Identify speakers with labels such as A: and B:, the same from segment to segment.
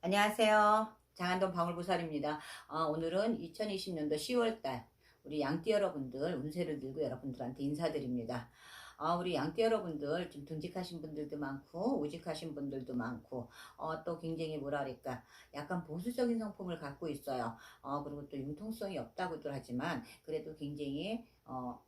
A: 안녕하세요. 장안동 방울보살입니다. 어, 오늘은 2020년도 10월달 우리 양띠 여러분들 운세를 들고 여러분들한테 인사드립니다. 어, 우리 양띠 여러분들 좀 등직하신 분들도 많고 우직하신 분들도 많고 어, 또 굉장히 뭐라 그럴까 약간 보수적인 성품을 갖고 있어요. 어, 그리고 또 융통성이 없다고들 하지만 그래도 굉장히 어,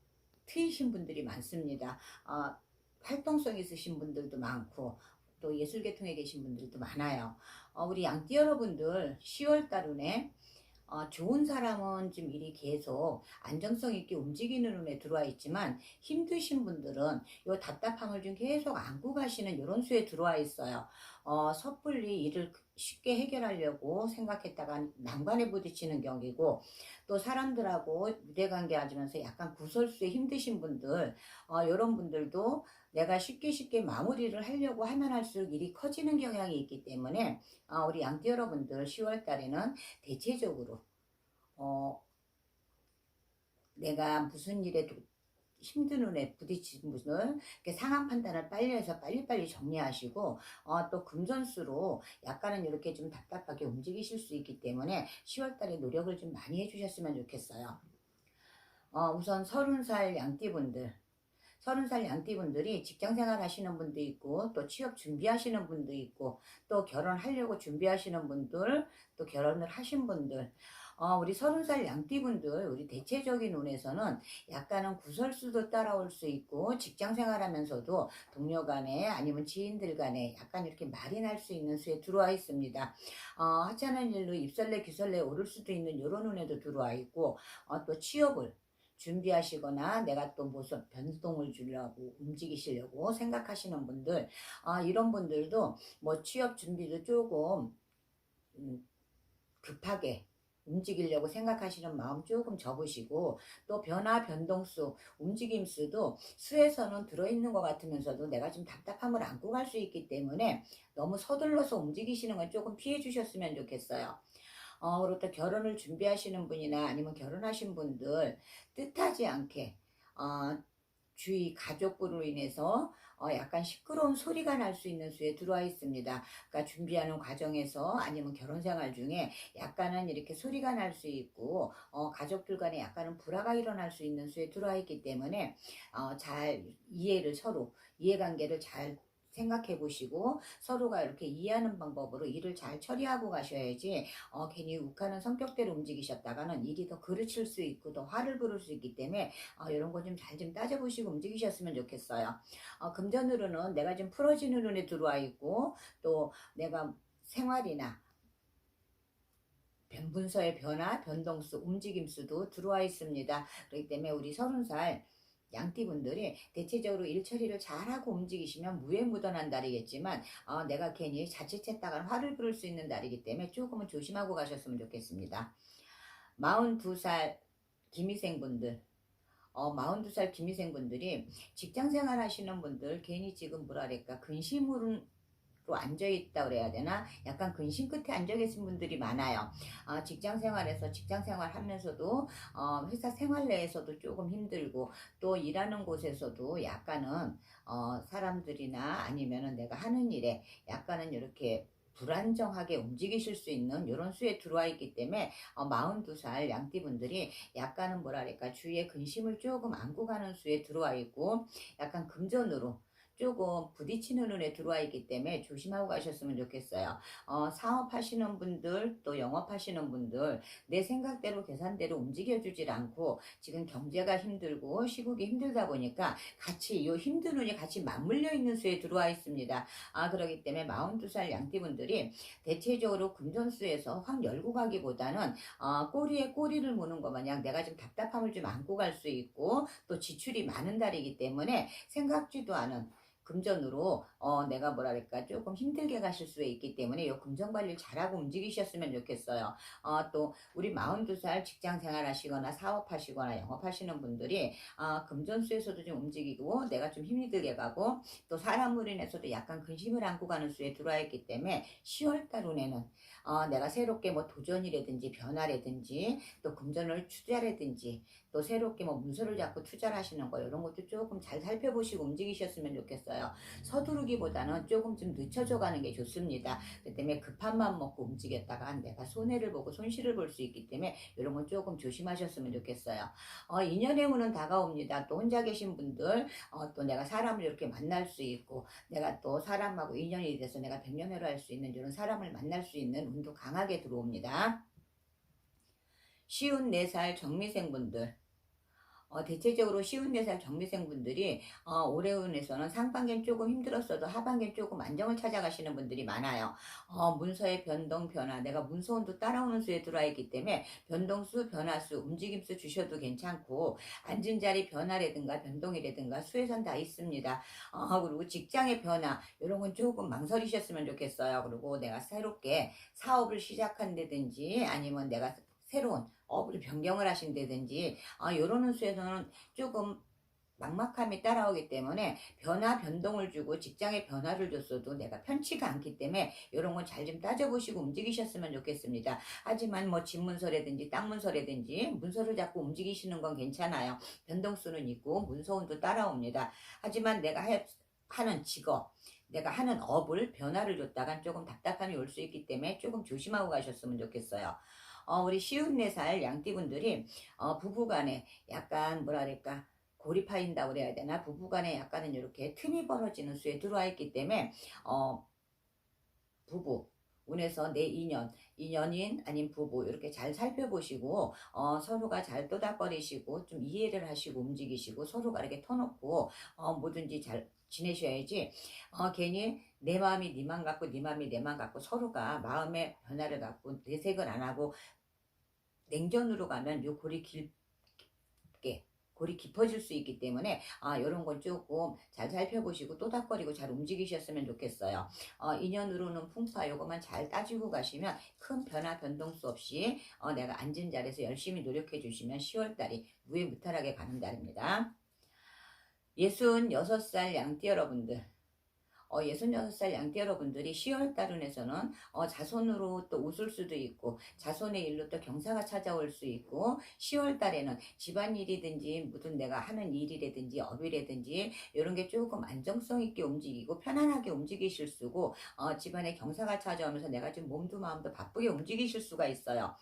A: 트이신 분들이 많습니다. 어, 활동성 있으신 분들도 많고 또 예술계통에 계신 분들도 많아요. 어, 우리 양띠 여러분들 10월 달운에 어, 좋은 사람은 좀 일이 계속 안정성 있게 움직이는 운에 들어와 있지만 힘드신 분들은 요 답답함을 좀 계속 안고 가시는 이런 수에 들어와 있어요. 어, 섣불리 일을 쉽게 해결하려고 생각했다가 난관에 부딪히는 경기고 또 사람들하고 유대관계 하면서 약간 구설수에 힘드신 분들 어, 이런 분들도 내가 쉽게 쉽게 마무리를 하려고 하면 할수록 일이 커지는 경향이 있기 때문에 어, 우리 양띠 여러분들 10월 달에는 대체적으로 어, 내가 무슨 일에 도- 힘든 운에 분을 이렇게 상황 판단을 빨리 해서 빨리빨리 정리하시고 어, 또 금전수로 약간은 이렇게 좀 답답하게 움직이실 수 있기 때문에 10월 달에 노력을 좀 많이 해주셨으면 좋겠어요. 어, 우선 30살 양띠분들 서른 살 양띠분들이 직장 생활 하시는 분도 있고 또 취업 준비하시는 분도 있고 또 결혼하려고 준비하시는 분들 또 결혼을 하신 분들 어, 우리 서른 살 양띠분들 우리 대체적인 운에서는 약간은 구설수도 따라올 수 있고 직장 생활하면서도 동료 간에 아니면 지인들 간에 약간 이렇게 말이 날 수 있는 수에 들어와 있습니다. 어, 하찮은 일로 입설레 귀설레 오를 수도 있는 이런 운에도 들어와 있고 어, 또 취업을 준비하시거나 내가 또 무슨 변동을 주려고 움직이시려고 생각하시는 분들 아, 이런 분들도 뭐 취업 준비도 조금 음, 급하게 움직이려고 생각하시는 마음 조금 접으시고 또 변화 변동수 움직임수도 수에서는 들어있는 것 같으면서도 내가 좀 답답함을 안고 갈 수 있기 때문에 너무 서둘러서 움직이시는 건 조금 피해 주셨으면 좋겠어요. 어, 또 결혼을 준비하시는 분이나 아니면 결혼하신 분들 뜻하지 않게 어, 주위 가족으로 인해서 어, 약간 시끄러운 소리가 날 수 있는 수에 들어와 있습니다. 그러니까 준비하는 과정에서 아니면 결혼 생활 중에 약간은 이렇게 소리가 날 수 있고 어, 가족들 간에 약간은 불화가 일어날 수 있는 수에 들어와 있기 때문에 어, 잘 이해를 서로 이해관계를 잘 생각해 보시고 서로가 이렇게 이해하는 방법으로 일을 잘 처리하고 가셔야지 어, 괜히 욱하는 성격대로 움직이셨다가는 일이 더 그르칠 수 있고 더 화를 부를 수 있기 때문에 어, 이런 거 좀 잘좀 따져보시고 움직이셨으면 좋겠어요. 어, 금전으로는 내가 좀 풀어지는 눈에 들어와 있고 또 내가 생활이나 변분서의 변화, 변동수, 움직임수도 들어와 있습니다. 그렇기 때문에 우리 서른 살 양띠분들이 대체적으로 일 처리를 잘하고 움직이시면 무해무던한 달이겠지만 어, 내가 괜히 자칫했다가 화를 부를 수 있는 달이기 때문에 조금은 조심하고 가셨으면 좋겠습니다. 42살 김희생분들 어, 42살 김희생분들이 직장 생활 하시는 분들 괜히 지금 뭐랄까 근심으로 앉아있다 그래야 되나? 약간 근심 끝에 앉아 계신 분들이 많아요. 어, 직장 생활에서 직장 생활 하면서도 어, 회사 생활 내에서도 조금 힘들고 또 일하는 곳에서도 약간은 어, 사람들이나 아니면은 내가 하는 일에 약간은 이렇게 불안정하게 움직이실 수 있는 이런 수에 들어와 있기 때문에 어, 42살 양띠분들이 약간은 뭐랄까? 주위에 근심을 조금 안고 가는 수에 들어와 있고 약간 금전으로 조금 부딪히는 눈에 들어와 있기 때문에 조심하고 가셨으면 좋겠어요. 어, 사업하시는 분들 또 영업하시는 분들 내 생각대로 계산대로 움직여주질 않고 지금 경제가 힘들고 시국이 힘들다 보니까 같이 이 힘든 눈이 같이 맞물려 있는 수에 들어와 있습니다. 아 그러기 때문에 42살 양띠분들이 대체적으로 금전수에서 확 열고 가기보다는 어, 꼬리에 꼬리를 무는 것 마냥 내가 좀 답답함을 좀 안고 갈 수 있고 또 지출이 많은 달이기 때문에 생각지도 않은 금전으로 어 내가 뭐랄까 조금 힘들게 가실 수 있기 때문에 요 금전 관리를 잘하고 움직이셨으면 좋겠어요. 어 또 우리 42살 직장 생활 하시거나 사업하시거나 영업하시는 분들이 아 금전수에서도 좀 움직이고 내가 좀 힘이 들게 가고 또 사람으로 인해서도 약간 근심을 안고 가는 수에 들어와 있기 때문에 10월달 운에는 어 내가 새롭게 뭐 도전이라든지 변화라든지 또 금전을 투자라든지 또 새롭게 뭐 문서를 잡고 투자를 하시는 거 이런 것도 조금 잘 살펴보시고 움직이셨으면 좋겠어요. 좋겠어요. 서두르기보다는 조금 좀 늦춰져 가는 게 좋습니다. 그 때문에 급한 맘 먹고 움직였다가 내가 손해를 보고 손실을 볼 수 있기 때문에 이런 건 조금 조심하셨으면 좋겠어요. 어, 인연의 운은 다가옵니다. 또 혼자 계신 분들, 어, 또 내가 사람을 이렇게 만날 수 있고, 내가 또 사람하고 인연이 돼서 내가 백년회로 할 수 있는 이런 사람을 만날 수 있는 운도 강하게 들어옵니다. 쉬운 4살 정미생분들, 어, 대체적으로 쉬운 4살 정미생 분들이 어, 올해운에서는 상반기는 조금 힘들었어도 하반기는 조금 안정을 찾아가시는 분들이 많아요. 어, 문서의 변동, 변화, 내가 문서운도 따라오는 수에 들어와 있기 때문에 변동수, 변화수, 움직임수 주셔도 괜찮고 앉은 자리 변화라든가 변동이라든가 수에선 다 있습니다. 어, 그리고 직장의 변화 이런 건 조금 망설이셨으면 좋겠어요. 그리고 내가 새롭게 사업을 시작한다든지 아니면 내가 새로운 업을 변경을 하신다든지 아, 이런 수에서는 조금 막막함이 따라오기 때문에 변화 변동을 주고 직장에 변화를 줬어도 내가 편치가 않기 때문에 이런 건 잘 좀 따져보시고 움직이셨으면 좋겠습니다. 하지만 뭐 집문서라든지 땅문서라든지 문서를 잡고 움직이시는 건 괜찮아요. 변동수는 있고 문서운도 따라옵니다. 하지만 내가 해- 하는 직업 내가 하는 업을 변화를 줬다간 조금 답답함이 올 수 있기 때문에 조금 조심하고 가셨으면 좋겠어요. 어, 우리 쉬운 네 살 양띠분들이 어, 부부간에 약간 그럴까? 고립하인다고 그래야 되나? 부부간에 약간은 이렇게 틈이 벌어지는 수에 들어와 있기 때문에 어, 부부 운에서 내 인연, 인연인 아닌 부부 이렇게 잘 살펴보시고 어, 서로가 잘 떠닥거리시고 좀 이해를 하시고 움직이시고 서로가 이렇게 터놓고 어, 뭐든지 잘 지내셔야지 어, 괜히 내 마음이 네 맘 같고 네 마음이 내 맘 같고 서로가 마음의 변화를 갖고 내색을 안 하고 냉전으로 가면 요 골이 깊게 골이 깊어질 수 있기 때문에 아 이런 건 조금 잘 살펴보시고 또닥거리고 잘 움직이셨으면 좋겠어요. 어, 인연으로는 풍파 요거만 잘 따지고 가시면 큰 변화 변동수 없이 어, 내가 앉은 자리에서 열심히 노력해 주시면 10월달이 무해무탈하게 가는 달입니다. 66살 양띠 여러분들 어, 66살 양띠 여러분들이 10월 달운에서는 어, 자손으로 또 웃을 수도 있고 자손의 일로 또 경사가 찾아올 수 있고 10월 달에는 집안일이든지 무슨 내가 하는 일이라든지 업이라든지 이런 게 조금 안정성 있게 움직이고 편안하게 움직이실 수고 어, 집안에 경사가 찾아오면서 내가 좀 몸도 마음도 바쁘게 움직이실 수가 있어요.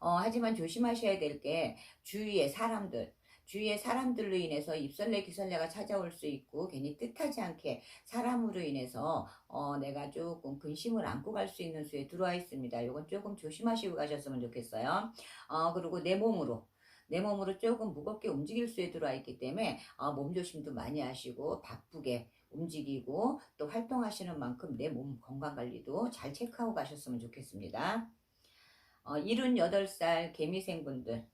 A: 어, 하지만 조심하셔야 될 게 주위의 사람들 주위의 사람들로 인해서 입설레 기설레가 찾아올 수 있고 괜히 뜻하지 않게 사람으로 인해서 어, 내가 조금 근심을 안고 갈 수 있는 수에 들어와 있습니다. 이건 조금 조심하시고 가셨으면 좋겠어요. 어, 그리고 내 몸으로 내 몸으로 조금 무겁게 움직일 수에 들어와 있기 때문에 어, 몸 조심도 많이 하시고 바쁘게 움직이고 또 활동하시는 만큼 내 몸 건강 관리도 잘 체크하고 가셨으면 좋겠습니다. 어, 78살 개미생분들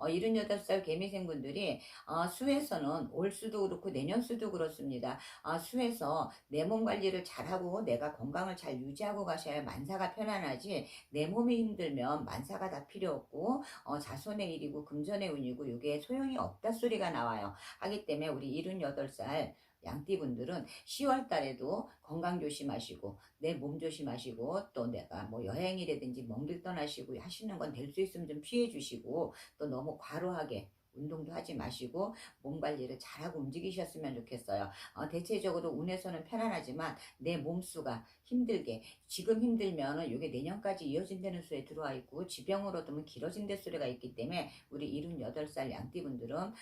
A: 어, 78살 개미생분들이 어, 수에서는 올 수도 그렇고 내년 수도 그렇습니다. 어, 수에서 내 몸 관리를 잘하고 내가 건강을 잘 유지하고 가셔야 만사가 편안하지 내 몸이 힘들면 만사가 다 필요 없고 어, 자손의 일이고 금전의 운이고 이게 소용이 없다 소리가 나와요. 하기 때문에 우리 78살 양띠분들은 10월 달에도 건강 조심하시고 내 몸 조심하시고 또 내가 뭐 여행이라든지 먼 길 떠나시고 하시는 건 될 수 있으면 좀 피해 주시고 또 너무 과로하게 운동도 하지 마시고 몸 관리를 잘하고 움직이셨으면 좋겠어요. 어, 대체적으로 운에서는 편안하지만 내 몸수가 힘들게 지금 힘들면 은 이게 내년까지 이어진다는 수에 들어와 있고 지병으로 두면 길어진다 수가 있기 때문에 우리 78살 양띠분들은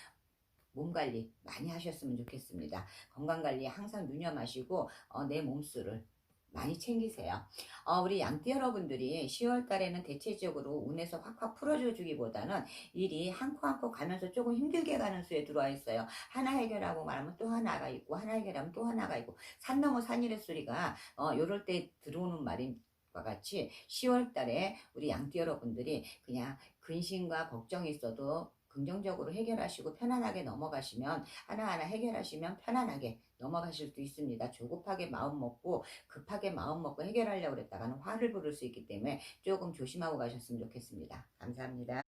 A: 몸 관리 많이 하셨으면 좋겠습니다. 건강 관리 항상 유념하시고 어, 내 몸수를 많이 챙기세요. 어, 우리 양띠 여러분들이 10월 달에는 대체적으로 운에서 확확 풀어줘 주기보다는 일이 한 코 한 코 가면서 조금 힘들게 가는 수에 들어와 있어요. 하나 해결하고 말하면 또 하나가 있고 하나 해결하면 또 하나가 있고 산 넘어 산이의 소리가 어, 요럴 때 들어오는 말인 과 같이 10월 달에 우리 양띠 여러분들이 그냥 근심과 걱정이 있어도 긍정적으로 해결하시고 편안하게 넘어가시면 하나하나 해결하시면 편안하게 넘어가실 수 있습니다. 조급하게 마음 먹고 급하게 마음 먹고 해결하려고 그랬다가는 화를 부를 수 있기 때문에 조금 조심하고 가셨으면 좋겠습니다. 감사합니다.